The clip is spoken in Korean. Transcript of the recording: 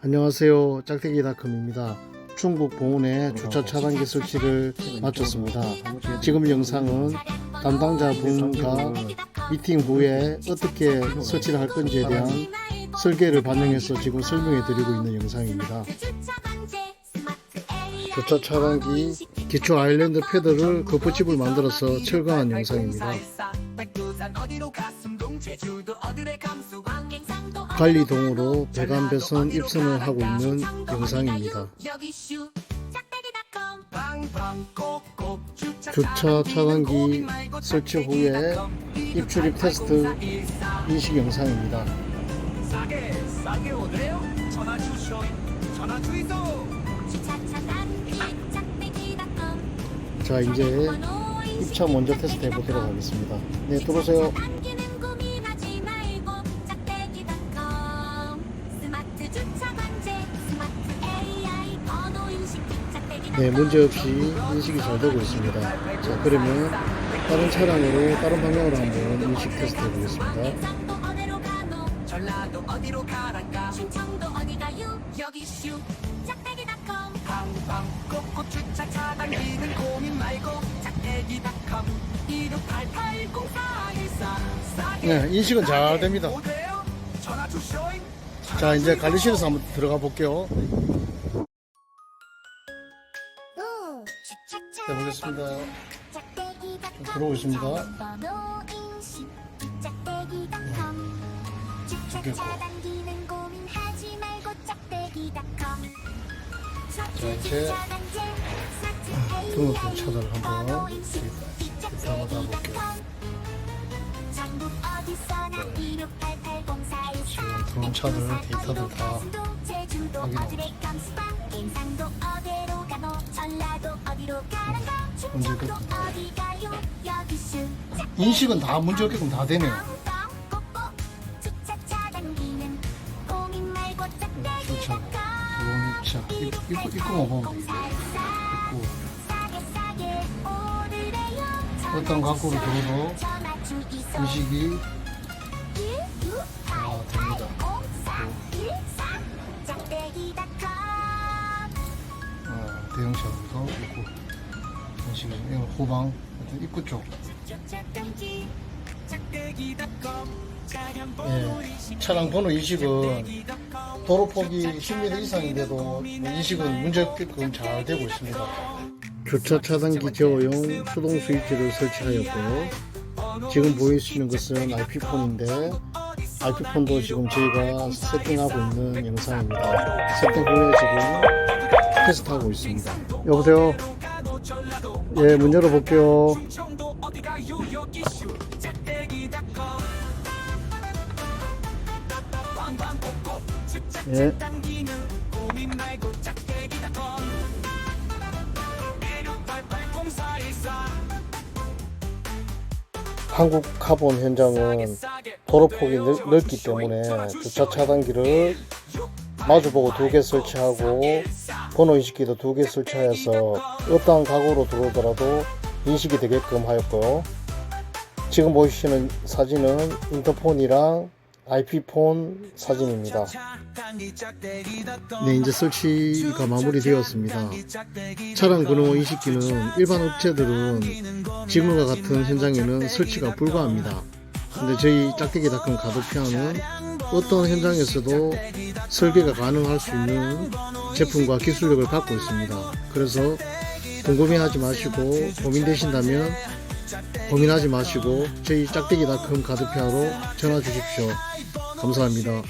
안녕하세요. 짝대기닷컴입니다. 충북 봉은의 주차 차단기 설치를 마쳤습니다. 지금 영상은 담당자분과 미팅 후에 어떻게 설치를 할 건지에 대한 설계를 반영해서 지금 설명해 드리고 있는 영상입니다. 주차 차단기 기초 아일랜드 패드를 거푸집을 만들어서 철거한 영상입니다. 관리동으로 배관 배선 입선을 하고 있는 영상입니다. 주차 차단기 설치 후에 입출입 테스트 인식 영상입니다. 싸게 싸게 오네요. 전화 주쇼 전화 주이소. 자 이제 입차 먼저 테스트 해보도록 하겠습니다. 네 들어오세요. 네 문제없이 인식이 잘 되고 있습니다. 자 그러면 다른 차량으로 다른 방향으로 한번 인식 테스트 해보겠습니다. 전라도 어디로 가랄까 충청도 어디 가요? 여기 슈 짝대기닷컴 방방 꼭꼭 주차 차단기는 고민 말고 짝대기닷컴 16880414 싸게 네 인식은 잘 됩니다. 자 이제 관리실에서 한번 들어가 볼게요. 네 보겠습니다. 좀 들어오겠습니다. 주차차 단기는 고민하지 말고 짝대기닷컴 자 이제 등록금 차단을 한번 들어가 볼게요. 전국 어디서나 16880414 지금 들어온 차들 데이터들 다 확인하고 감 전라도 어디로 가는가 문제 충청도 끝. 어디 가요 여기 슈 인식은 다 문제 없게끔 다 되네요. 주차, 짝대기닷컴 들어온 입차, 입- 입구, 입구만 보면 되겠다. 입구. 어떤 각도로 들어도 인식이 대형차부터 입구 인식이 이건 후방 하여튼 입구 쪽. 예, 차량 번호 인식은 도로 폭이 10m 이상인데도 인식은 문제없게끔 잘 되고 있습니다. 주차 차단기 제어용 수동 스위치를 설치하였고요. 지금 보이시는 것은 IP폰인데 IP폰도 지금 저희가 세팅하고 있는 영상입니다. 세팅 후에 지금 테스트 하고 있습니다. 여보세요? 예, 문 열어볼게요. 예. 당기는 고민 말고 짝대기닷컴 16880414 한국 카본 현장은 도로폭이 넓, 넓기 때문에 주차 차단기를 마주보고 두 개 설치하고 번호 인식기도 두 개 설치하여서 어떠한 각오로 들어오더라도 인식이 되게끔 하였고요. 지금 보시는 사진은 인터폰이랑 IP폰 사진입니다. 네, 이제 설치가 마무리되었습니다. 차량 번호 인식기는 일반 업체들은 지금과 같은 현장에는 설치가 불가합니다. 근데 저희 짝대기닷컴 가도피아는 어떤 현장에서도 설계가 가능할 수 있는 제품과 기술력을 갖고 있습니다. 그래서 궁금해하지 마시고 고민되신다면 고민하지 마시고 저희 짝대기닷컴 가드피아로 전화 주십시오. 감사합니다.